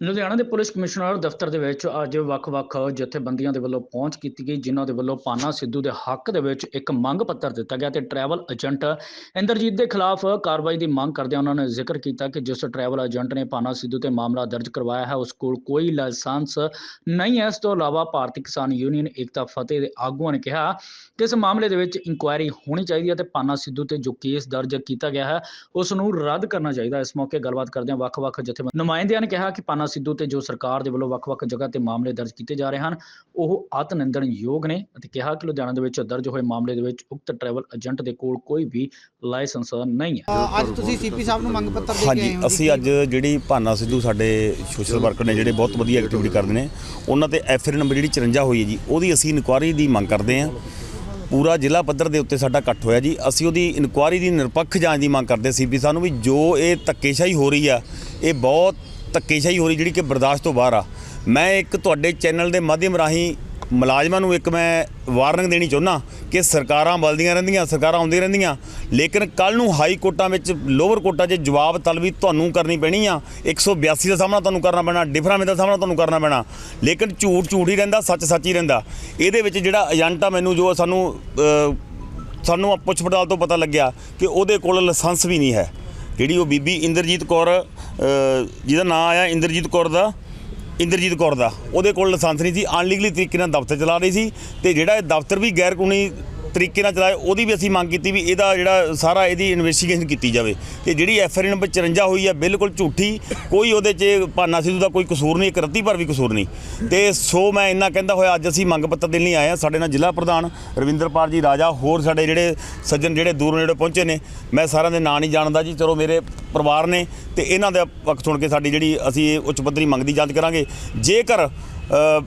ਲੁਧਿਆਣਾ ਦੇ police commissioner ਦਫ਼ਤਰ ਦੇ ਵਿੱਚ ਅੱਜ ਵੱਖ-ਵੱਖ ਜਥੇਬੰਦੀਆਂ ਦੇ ਵੱਲੋਂ ਪਹੁੰਚ ਕੀਤੀ ਗਈ, ਜਿਨ੍ਹਾਂ ਦੇ ਵੱਲੋਂ ਪਾਨਾ ਸਿੱਧੂ ਦੇ ਹੱਕ ਦੇ ਵਿੱਚ ਇੱਕ ਮੰਗ ਪੱਤਰ ਦਿੱਤਾ ਗਿਆ ਤੇ ਟਰੈਵਲ ਏਜੰਟ ਇੰਦਰਜੀਤ ਦੇ ਖਿਲਾਫ ਕਾਰਵਾਈ ਦੀ ਮੰਗ ਕਰਦਿਆਂ ਉਹਨਾਂ ਨੇ ਜ਼ਿਕਰ ਕੀਤਾ ਕਿ ਜਿਸ ਟਰੈਵਲ ਏਜੰਟ ਨੇ ਪਾਨਾ ਸਿੱਧੂ ਤੇ ਮਾਮਲਾ ਦਰਜ ਕਰਵਾਇਆ ਹੈ, ਉਸ ਕੋਲ ਕੋਈ ਲਾਇਸੈਂਸ ਨਹੀਂ ਹੈ। ਇਸ ਤੋਂ ਇਲਾਵਾ ਭਾਰਤੀ ਕਿਸਾਨ ਯੂਨੀਅਨ ਏਕਤਾ ਫਤਿਹ ਦੇ ਆਗੂਆਂ ਨੇ ਕਿਹਾ ਕਿ ਇਸ ਮਾਮਲੇ ਦੇ ਵਿੱਚ ਇਨਕੁਆਇਰੀ ਹੋਣੀ ਚਾਹੀਦੀ ਹੈ ਤੇ ਪਾਨਾ ਸਿੱਧੂ ਤੇ ਜੋ ਕੇਸ ਦਰਜ ਕੀਤਾ ਗਿਆ ਹੈ, ਉਸ ਨੂੰ ਰੱਦ ਕਰਨਾ ਚਾਹੀਦਾ ਇਸ ਮੌਕੇ ਗੱਲਬਾਤ ਕਰਦਿਆਂ ਵੱਖ-ਵੱਖ ਜਥੇਬੰਦ ਨੁਮਾਇੰਦਿਆਂ ਨੇ ਕਿਹਾ ਕਿ ਪਾਨਾ ਸਿੱਧੂ ਤੇ ਜੋ ਸਰਕਾਰ ਦੇ ਵੱਲੋਂ ਵੱਖ-ਵੱਖ ਜਗ੍ਹਾ ਤੇ ਮਾਮਲੇ ਦਰਜ ਕੀਤੇ ਜਾ ਰਹੇ ਹਨ ਉਹ ਆਤਨਿੰਦਣਯੋਗ ਨੇ ਅਤੇ ਕਿਹਾ ਕਿ ਲੁਧਿਆਣਾ ਦੇ ਵਿੱਚ ਦਰਜ ਹੋਏ ਮਾਮਲੇ ਦੇ ਵਿੱਚ ਉਕਤ ਟਰੈਵਲ ਏਜੰਟ ਦੇ ਕੋਲ ਕੋਈ ਵੀ ਲਾਇਸੈਂਸ ਨਹੀਂ ਹੈ। ਅੱਜ ਤੁਸੀਂ ਸੀਪੀ ਸਾਹਿਬ ਨੂੰ ਮੰਗ ਪੱਤਰ ਦੇ ਕੇ ਆਏ ਹਾਂਜੀ ਹੋ ਅਸੀਂ ਅੱਜ ਜਿਹੜੀ ਭਾਨਾ ਸਿੱਧੂ ਸਾਡੇ ਸੋਸ਼ਲ ਵਰਕਰ ਨੇ ਜਿਹੜੇ ਬਹੁਤ ਵਧੀਆ ਐਕਟੀਵਿਟੀ ਕਰਦੇ ਨੇ ਉਹਨਾਂ ਤੇ ਐਫਆਰ ਨੰਬਰ ਜਿਹੜੀ 54 ਹੋਈ ਹੈ ਜੀ ਉਹਦੀ ਅਸੀਂ ਇਨਕੁਆਰੀ ਦੀ ਮੰਗ ਕਰਦੇ ਹਾਂ। ਪੂਰਾ ਜ਼ਿਲ੍ਹਾ ਪੱਧਰ ਦੇ ਉੱਤੇ ਸਾਡਾ ਇਕੱਠ ਹੋਇਆ ਜੀ ਅਸੀਂ ਉਹਦੀ ਇਨਕੁਆਰੀ ਦੀ ਨਿਰਪੱਖ ਜਾਂਚ ਦੀ ਮੰਗ ਕਰਦੇ ਸੀਪੀ ਸਾਨੂੰ ਵੀ ਜੋ ਇਹ ਧੱਕੇਸ਼ਾਹੀ ਹੋ ਰਹੀ ਆ ਇਹ ਬਹੁਤ ਧੱਕੇਸ਼ਾਹੀ ਹੋ ਰਹੀ ਜਿਹੜੀ ਕਿ ਬਰਦਾਸ਼ਤ ਤੋਂ ਬਾਹਰ ਆ। ਮੈਂ ਇੱਕ ਤੁਹਾਡੇ ਚੈਨਲ ਦੇ ਮਾਧਿਅਮ ਰਾਹੀਂ ਮੁਲਾਜ਼ਮਾਂ ਨੂੰ ਇੱਕ ਮੈਂ ਵਾਰਨਿੰਗ ਦੇਣੀ ਚਾਹੁੰਦਾ ਕਿ ਸਰਕਾਰਾਂ ਬਲਦੀਆਂ ਰਹਿੰਦੀਆਂ, ਸਰਕਾਰਾਂ ਆਉਂਦੀਆਂ ਰਹਿੰਦੀਆਂ, ਲੇਕਿਨ ਕੱਲ ਨੂੰ ਹਾਈ ਕੋਰਟਾਂ ਵਿੱਚ, ਲੋਅਰ ਕੋਰਟਾਂ 'ਚ ਜਵਾਬ ਤਲਬੀ ਤੁਹਾਨੂੰ ਕਰਨੀ ਪੈਣੀ ਆ। 182 ਦਾ ਸਾਹਮਣਾ ਤੁਹਾਨੂੰ ਕਰਨਾ ਪੈਣਾ ਡਿਫਰਾਮੇ ਦਾ ਸਾਹਮਣਾ ਤੁਹਾਨੂੰ ਕਰਨਾ ਪੈਣਾ। ਲੇਕਿਨ ਝੂਠ ਝੂਠ ਹੀ ਰਹਿੰਦਾ, ਸੱਚ ਸੱਚ ਹੀ ਰਹਿੰਦਾ। ਇਹਦੇ ਵਿੱਚ ਜਿਹੜਾ ਏਜੰਟ ਆ ਮੈਨੂੰ ਜੋ ਸਾਨੂੰ ਸਾਨੂੰ ਪੁੱਛ ਪੜਤਾਲ ਤੋਂ ਪਤਾ ਲੱਗਿਆ ਕਿ ਉਹਦੇ ਕੋਲ ਲਾਇਸੈਂਸ ਵੀ ਨਹੀਂ ਹੈ। ਜਿਹੜੀ ਉਹ ਬੀਬੀ ਇੰਦਰਜੀਤ ਕੌਰ ਜਿਹਦਾ ਨਾਂ ਆਇਆ ਇੰਦਰਜੀਤ ਕੌਰ ਦਾ, ਇੰਦਰਜੀਤ ਕੌਰ ਦਾ। ਉਹਦੇ ਕੋਲ ਲਾਇਸੈਂਸ ਨਹੀਂ ਸੀ ਅਨਲੀਗਲੀ ਤਰੀਕੇ ਨਾਲ ਦਫ਼ਤਰ ਚਲਾ ਰਹੀ ਸੀ ਤੇ ਜਿਹੜਾ ਇਹ ਦਫ਼ਤਰ ਵੀ ਗੈਰ ਕਾਨੂੰਨੀ ਤਰੀਕੇ ਨਾਲ ਚਲਾਇਆ ਉਹਦੀ ਵੀ ਅਸੀਂ ਮੰਗ ਕੀਤੀ ਵੀ ਇਹਦਾ ਜਿਹੜਾ ਸਾਰਾ ਇਹਦੀ ਇਨਵੈਸਟੀਗੇਸ਼ਨ ਕੀਤੀ ਜਾਵੇ। ਤੇ ਜਿਹੜੀ ਐਫ ਆਰ ਨੰਬਰ 54 ਹੋਈ ਹੈ ਬਿਲਕੁਲ ਝੂਠੀ, ਕੋਈ ਉਹਦੇ 'ਚ ਭਾਨਾ ਸਿੱਧੂ ਦਾ ਕੋਈ ਕਸੂਰ ਨਹੀਂ, ਇੱਕ ਰੱਤੀ ਪਰ ਵੀ ਕਸੂਰ ਨਹੀਂ। ਤੇ ਸੋ ਮੈਂ ਇੰਨਾ ਕਹਿੰਦਾ ਹੋਇਆ, ਅੱਜ ਅਸੀਂ ਮੰਗ ਪੱਤਰ ਦੇਣ ਲਈ ਆਏ ਹਾਂ। ਸਾਡੇ ਨਾਲ ਜ਼ਿਲ੍ਹਾ ਪ੍ਰਧਾਨ ਰਵਿੰਦਰਪਾਲ ਜੀ ਰਾਜਾ, ਹੋਰ ਸਾਡੇ ਜਿਹੜੇ ਸੱਜਣ ਜਿਹੜੇ ਦੂਰੋਂ ਨੇੜੇ ਪਹੁੰਚੇ ਨੇ, ਮੈਂ ਸਾਰਿਆਂ ਦੇ ਨਾਂ ਨਹੀਂ ਜਾਣਦਾ ਜੀ, ਚਲੋ ਮੇਰੇ ਪਰਿਵਾਰ ਨੇ, ਤੇ ਇਹਨਾਂ ਦੇ ਪੱਖ ਸੁਣ ਕੇ ਸਾਡੀ ਜਿਹੜੀ ਅਸੀਂ ਇਹ ਉੱਚ ਪੱਧਰੀ ਮੰਗ ਦੀ ਜਾਂਚ ਕਰਾਂਗੇ। ਜੇਕਰ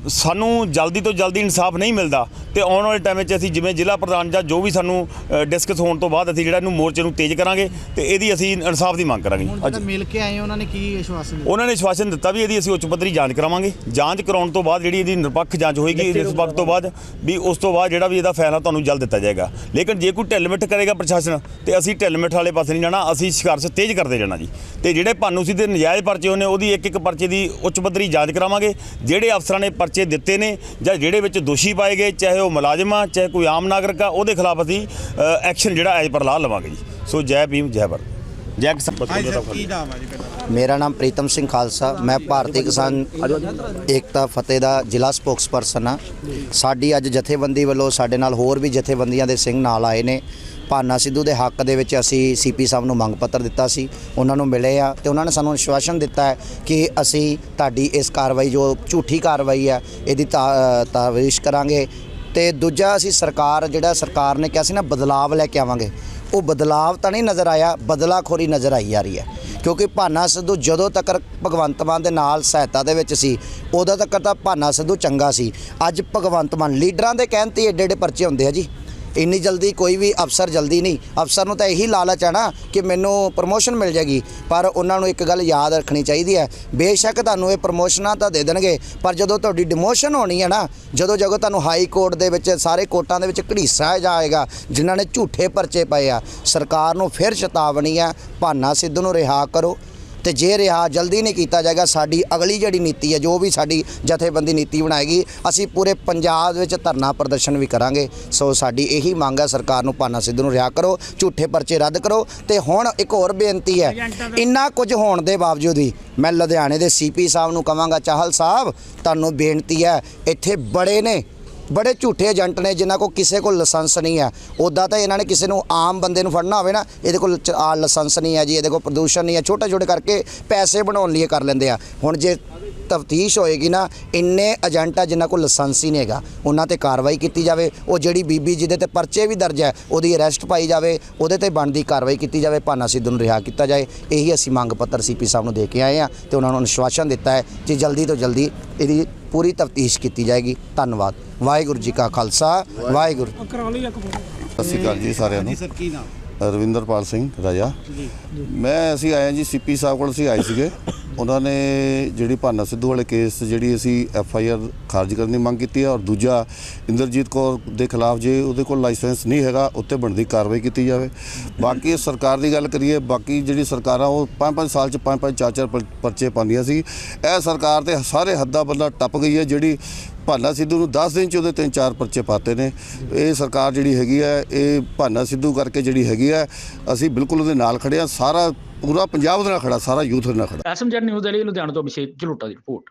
ਸਾਨੂੰ ਜਲਦੀ ਤੋਂ ਜਲਦੀ ਇਨਸਾਫ ਨਹੀਂ ਮਿਲਦਾ ਤੇ ਆਉਣ ਵਾਲੇ ਟਾਈਮ ਵਿੱਚ ਅਸੀਂ ਜਿਵੇਂ ਜ਼ਿਲ੍ਹਾ ਪ੍ਰਧਾਨ ਜਾਂ ਜੋ ਵੀ ਸਾਨੂੰ ਡਿਸਕਸ ਹੋਣ ਤੋਂ ਬਾਅਦ ਅਸੀਂ ਜਿਹੜਾ ਇਹਨੂੰ ਮੋਰਚੇ ਨੂੰ ਤੇਜ਼ ਕਰਾਂਗੇ ਤੇ ਇਹਦੀ ਅਸੀਂ ਇਨਸਾਫ ਦੀ ਮੰਗ ਕਰਾਂਗੇ। ਹੁਣ ਜਿਹੜਾ ਮਿਲ ਕੇ ਆਏ ਉਹਨਾਂ ਨੇ ਕੀ ਵਿਸ਼ਵਾਸ ਦਿੱਤਾ? ਉਹਨਾਂ ਨੇ ਸ਼ਵਾਸਨ ਦਿੱਤਾ ਵੀ ਇਹਦੀ ਅਸੀਂ ਉੱਚ ਪੱਧਰੀ ਜਾਂਚ ਕਰਾਵਾਂਗੇ। ਜਾਂਚ ਕਰਾਉਣ ਤੋਂ ਬਾਅਦ ਜਿਹੜੀ ਇਹਦੀ ਨਿਰਪੱਖ ਜਾਂਚ ਹੋਏਗੀ ਇਸ ਵਕਤ ਤੋਂ ਬਾਅਦ ਵੀ ਉਸ ਤੋਂ ਬਾਅਦ ਜਿਹੜਾ ਵੀ ਇਹਦਾ ਫੈਸਲਾ ਤੁਹਾਨੂੰ ਜਲਦ ਦਿੱਤਾ ਜਾਏਗਾ। ਲੇਕਿਨ ਜੇ ਕੋਈ ਢਿੱਲ ਮਿੱਠ ਕਰੇਗਾ ਪ੍ਰਸ਼ਾਸਨ ਤੇ ਅਸੀਂ ਢਿੱਲ ਮਿੱਠ ਵਾਲੇ ਪਾਸੇ ਨਹੀਂ ਜਾਣਾ ਅਸੀਂ ਸੰਘਰਸ਼ ਤੇਜ਼ ਕਰਦੇ ਜਾਣਾ ਜੀ। ਤੇ ਜਿਹੜੇ ਭਾਨੂ ਸੀ ਦੇ ਨਜਾਇਜ਼ ਪਰਚੇ ਉਹਨੇ ਉਹਦੀ ਇੱਕ ਇੱਕ ਪਰਚੇ ਦੀ ਉੱਚ ਪੱਧਰੀ ਜਾਂਚ ਕਰਾਵਾਂਗੇ ਜਿਹੜੇ ਅਫਸਰਾਂ ਨੇ ਪਰਚੇ ਦਿੱਤੇ ਨੇ ਜਾਂ ਜਿਹੜੇ ਵਿੱਚ ਦੋਸ਼ੀ ਪਾਏ ਗਏ, ਚਾਹੇ ਉਹ ਮੁਲਾਜ਼ਮ ਆ, ਚਾਹੇ ਕੋਈ ਆਮ ਨਾਗਰਿਕ ਆ, ਉਹਦੇ ਖਿਲਾਫ ਅਸੀਂ ਐਕਸ਼ਨ ਜਿਹੜਾ ਐਜ ਪਰ ਲਾ ਲਵਾਂਗੇ ਜੀ। ਸੋ ਜੈ ਭੀਮ, ਜੈ ਭਾਰਤ। ਜੈ ਕਿਸਾਨ। ਹਾਂਜੀ ਸਰ ਕੀ ਨਾਮ ਹੈ ਜੀ ਪਹਿਲਾਂ ਮੇਰਾ ਨਾਮ ਪ੍ਰੀਤਮ ਸਿੰਘ ਖਾਲਸਾ। ਮੈਂ ਭਾਰਤੀ ਕਿਸਾਨ ਏਕਤਾ ਫਤਿਹ ਦਾ ਜ਼ਿਲ੍ਹਾ ਸਪੋਕਸਪਰਸਨ ਹਾਂ। ਸਾਡੀ ਅੱਜ ਜਥੇਬੰਦੀ ਵੱਲੋਂ ਸਾਡੇ ਨਾਲ ਹੋਰ ਵੀ ਜਥੇਬੰਦੀਆਂ ਦੇ ਸਿੰਘ ਨਾਲ ਆਏ ਨੇ। ਭਾਨਾ ਸਿੱਧੂ ਦੇ ਹੱਕ ਦੇ ਵਿੱਚ ਅਸੀਂ ਸੀਪੀ ਸਾਹਿਬ ਨੂੰ ਮੰਗ ਪੱਤਰ ਦਿੱਤਾ ਸੀ। ਉਹਨਾਂ ਨੂੰ ਮਿਲੇ ਆ ਤੇ ਉਹਨਾਂ ਨੇ ਸਾਨੂੰ ਵਿਸ਼ਵਾਸਨ ਦਿੱਤਾ ਹੈ ਕਿ ਅਸੀਂ ਤੁਹਾਡੀ ਇਸ ਕਾਰਵਾਈ ਜੋ ਝੂਠੀ ਕਾਰਵਾਈ ਹੈ ਇਹਦੀ ਤਾ- ਤਾਵੀਸ਼ ਕਰਾਂਗੇ। ਤੇ ਦੂਜਾ ਅਸੀਂ ਸਰਕਾਰ ਜਿਹੜਾ ਸਰਕਾਰ ਨੇ ਕਿਹਾ ਸੀ ਨਾ ਬਦਲਾਵ ਲੈ ਕੇ ਆਵਾਂਗੇ। ਉਹ ਬਦਲਾਵ ਤਾਂ ਨਹੀਂ ਨਜ਼ਰ ਆਇਆ, ਬਦਲਾਖੋਰੀ ਨਜ਼ਰ ਆਈ ਜਾ ਰਹੀ ਹੈ। ਕਿਉਂਕਿ ਭਾਨਾ ਸਿੱਧੂ ਜਦੋਂ ਤੱਕ ਭਗਵੰਤ ਮਾਨ ਦੇ ਨਾਲ ਸਹਾਇਤਾ ਦੇ ਵਿੱਚ ਸੀ, ਉਦੋਂ ਤੱਕ ਤਾਂ ਭਾਨਾ ਸਿੱਧੂ ਚੰਗਾ ਸੀ। ਅੱਜ ਭਗਵੰਤ ਮਾਨ ਲੀਡਰਾਂ ਦੇ ਕਹਿਣ ਤੇ ਏਡੇ ਏਡੇ ਪਰਚੇ ਹੁੰਦੇ ਆ ਜੀ। ਇੰਨੀ ਜਲਦੀ ਕੋਈ ਵੀ ਅਫਸਰ ਜਲਦੀ ਨਹੀਂ। ਅਫਸਰ ਨੂੰ ਤਾਂ ਇਹੀ ਲਾਲਚ ਹੈ ਨਾ ਕਿ ਮੈਨੂੰ ਪ੍ਰਮੋਸ਼ਨ ਮਿਲ ਜਾਏਗੀ। ਪਰ ਉਹਨਾਂ ਨੂੰ ਇੱਕ ਗੱਲ ਯਾਦ ਰੱਖਣੀ ਚਾਹੀਦੀ ਹੈ। ਬੇਸ਼ੱਕ ਤੁਹਾਨੂੰ ਇਹ ਪ੍ਰਮੋਸ਼ਨਾਂ ਤਾਂ ਦੇ ਦੇਣਗੇ, ਪਰ ਜਦੋਂ ਤੁਹਾਡੀ ਡਿਮੋਸ਼ਨ ਹੋਣੀ ਹੈ ਨਾ, ਜਦੋਂ ਜਦੋਂ ਤੁਹਾਨੂੰ ਹਾਈ ਕੋਰਟ ਦੇ ਵਿੱਚ ਸਾਰੇ ਕੋਰਟਾਂ ਦੇ ਵਿੱਚ ਘੜੀਸਾ ਜਾਏਗਾ, ਜਿਨ੍ਹਾਂ ਨੇ ਝੂਠੇ ਪਰਚੇ ਪਏ ਆ, ਸਰਕਾਰ ਨੂੰ ਫਿਰ ਚੇਤਾਵਨੀ ਆ ਭਾਨਾ ਸਿੱਧੂ ਨੂੰ ਰਿਹਾ ਕਰੋ। ਤੇ ਜੇ ਰਿਹਾ ਜਲਦੀ ਨਹੀਂ ਕੀਤਾ ਜਾਏਗਾ, ਸਾਡੀ ਅਗਲੀ ਜਿਹੜੀ ਨੀਤੀ ਹੈ, ਜੋ ਵੀ ਸਾਡੀ ਜਥੇਬੰਦੀ ਨੀਤੀ ਬਣਾਏਗੀ, ਅਸੀਂ ਪੂਰੇ ਪੰਜਾਬ ਵਿੱਚ ਧਰਨਾ ਪ੍ਰਦਰਸ਼ਨ ਵੀ ਕਰਾਂਗੇ। ਸੋ ਸਾਡੀ ਇਹੀ ਮੰਗ ਹੈ, ਸਰਕਾਰ ਨੂੰ ਭਾਨਾ ਸਿੱਧੂ ਨੂੰ ਰਿਹਾ ਕਰੋ, ਝੂਠੇ ਪਰਚੇ ਰੱਦ ਕਰੋ। ਤੇ ਹੁਣ ਇੱਕ ਹੋਰ ਬੇਨਤੀ ਹੈ, ਇੰਨਾ ਕੁਝ ਹੋਣ ਦੇ ਬਾਵਜੂਦ ਵੀ ਮੈਂ ਲੁਧਿਆਣੇ ਦੇ ਸੀਪੀ ਸਾਹਿਬ ਨੂੰ ਕਵਾਂਗਾ ਚਾਹਲ ਸਾਹਿਬ, ਤੁਹਾਨੂੰ ਬੇਨਤੀ ਹੈ, ਇੱਥੇ ਬੜੇ ਨੇ ਬੜੇ ਝੂਠੇ ਏਜੰਟ ਨੇ, ਜਿਨ੍ਹਾਂ ਕੋਲ ਕਿਸੇ ਕੋਲ ਲਾਇਸੈਂਸ ਨਹੀਂ ਹੈ। ਉਦਾਂ ਤਾਂ ਇਹਨਾਂ ਨੇ ਕਿਸੇ ਨੂੰ ਆਮ ਬੰਦੇ ਨੂੰ ਫੜਨਾ ਹੋਵੇ ਨਾ, ਇਹਦੇ ਕੋਲ ਚ- ਆ ਲਾਇਸੈਂਸ ਨਹੀਂ ਹੈ ਜੀ, ਇਹਦੇ ਕੋਲ ਪ੍ਰਦੂਸ਼ਣ ਨਹੀਂ ਹੈ। ਛੋਟੇ ਛੋਟੇ ਕਰਕੇ ਪੈਸੇ ਬਣਾਉਣ ਲਈ ਇਹ ਕਰ ਲੈਂਦੇ ਆ। ਹੁਣ ਜੇ ਤਫਤੀਸ਼ ਹੋਏਗੀ ਨਾ, ਇੰਨੇ ਏਜੰਟ ਆ ਜਿਨ੍ਹਾਂ ਕੋਲ ਲਾਇਸੈਂਸ ਹੀ ਨਹੀਂ ਹੈਗਾ। ਉਹਨਾਂ ਤੇ ਕਾਰਵਾਈ ਕੀਤੀ ਜਾਵੇ। ਉਹ ਜਿਹੜੀ ਬੀਬੀ ਜਿਹਦੇ ਤੇ ਪਰਚੇ ਵੀ ਦਰਜ ਹੈ, ਉਹਦੀ ਅਰੈਸਟ ਪਾਈ ਜਾਵੇ। ਉਹਦੇ ਤੇ ਬਣਦੀ ਕਾਰਵਾਈ ਕੀਤੀ ਜਾਵੇ, ਭਾਨਾ ਸਿੱਧੂ ਨੂੰ ਰਿਹਾ ਕੀਤਾ ਜਾਏ। ਇਹੀ ਅਸੀਂ ਮੰਗ ਪੱਤਰ ਸੀਪੀ ਸਾਹਿਬ ਨੂੰ ਦੇ ਕੇ ਆਏ ਆ ਤੇ ਉਹਨਾਂ ਨੂੰ ਅਨੁਸ਼ਵਾਸਨ ਦਿੱਤਾ ਹੈ ਕਿ ਜਲਦੀ ਤੋਂ ਜਲਦੀ ਇਹਦੀ ਪੂਰੀ ਤਫਤੀਸ਼ ਕੀਤੀ ਜਾਏਗੀ। ਧੰਨਵਾਦ। ਵਾਹਿਗੁਰੂ ਜੀ ਕਾ ਖਾਲਸਾ। ਵਾਹਿਗੁਰੂ ਸਤਿ ਸ਼੍ਰੀ ਅਕਾਲ ਜੀ ਸਾਰਿਆਂ ਨੂੰ। ਹਾਂਜੀ ਸਰ ਕੀ ਨਾਮ? ਰਵਿੰਦਰਪਾਲ ਸਿੰਘ ਰਾਜਾ। ਮੈਂ ਅਸੀਂ ਆਏ ਜੀ ਸੀਪੀ ਸਾਹਿਬ ਕੋਲ ਅਸੀਂ ਆਏ ਸੀਗੇ। ਉਹਨਾਂ ਨੇ ਜਿਹੜੀ ਭਾਨਾ ਸਿੱਧੂ ਵਾਲੇ ਕੇਸ ਜਿਹੜੀ ਅਸੀਂ ਐਫ ਆਈ ਆਰ ਖਾਰਜ ਕਰਨ ਦੀ ਮੰਗ ਕੀਤੀ ਹੈ ਔਰ ਦੂਜਾ ਇੰਦਰਜੀਤ ਕੌਰ ਦੇ ਖਿਲਾਫ ਜੇ ਉਹਦੇ ਕੋਲ ਲਾਇਸੈਂਸ ਨਹੀਂ ਹੈਗਾ ਉੱਤੇ ਬਣਦੀ ਕਾਰਵਾਈ ਕੀਤੀ ਜਾਵੇ। ਬਾਕੀ ਇਹ ਸਰਕਾਰ ਦੀ ਗੱਲ ਕਰੀਏ ਬਾਕੀ ਜਿਹੜੀ ਸਰਕਾਰਾਂ ਉਹ 5-5 ਸਾਲ ਚ 5-5 ਚਾਰ-ਚਾਰ ਪਰ- ਪਰਚੇ ਪਾਉਂਦੀਆਂ ਸੀ। ਇਹ ਸਰਕਾਰ ਤੇ ਸਾਰੇ ਹੱਦਾਂ ਬੰਦਾ ਟੱਪ ਗਈ ਹੈ ਜਿਹੜੀ ਭਾਨਾ ਸਿੱਧੂ ਨੂੰ 10 ਦਿਨ ਚ ਉਹਦੇ ਤਿੰਨ ਚਾਰ ਪਰਚੇ ਪਾਤੇ ਨੇ। ਇਹ ਸਰਕਾਰ ਜਿਹੜੀ ਹੈਗੀ ਹੈ, ਇਹ ਭਾਨਾ ਸਿੱਧੂ ਕਰਕੇ ਜਿਹੜੀ ਹੈਗੀ ਹੈ, ਅਸੀਂ ਬਿਲਕੁਲ ਉਹਦੇ ਨਾਲ ਖੜੇ ਆ ਸਾਰਾ ਪੂਰਾ ਪੰਜਾਬ ਦੇ ਨਾਲ ਖੜਾ, ਸਾਰਾ ਯੂਥ ਉਹਦੇ ਨਾਲ ਖੜਾ। ਐਸਐਮਜੈਡ ਨਿਊਜ਼ ਦੇ ਲਈ ਲੁਧਿਆਣਾ ਤੋਂ ਅਭਿਸ਼ੇਕ ਝਲੂਟਾ ਦੀ ਰਿਪੋਰਟ।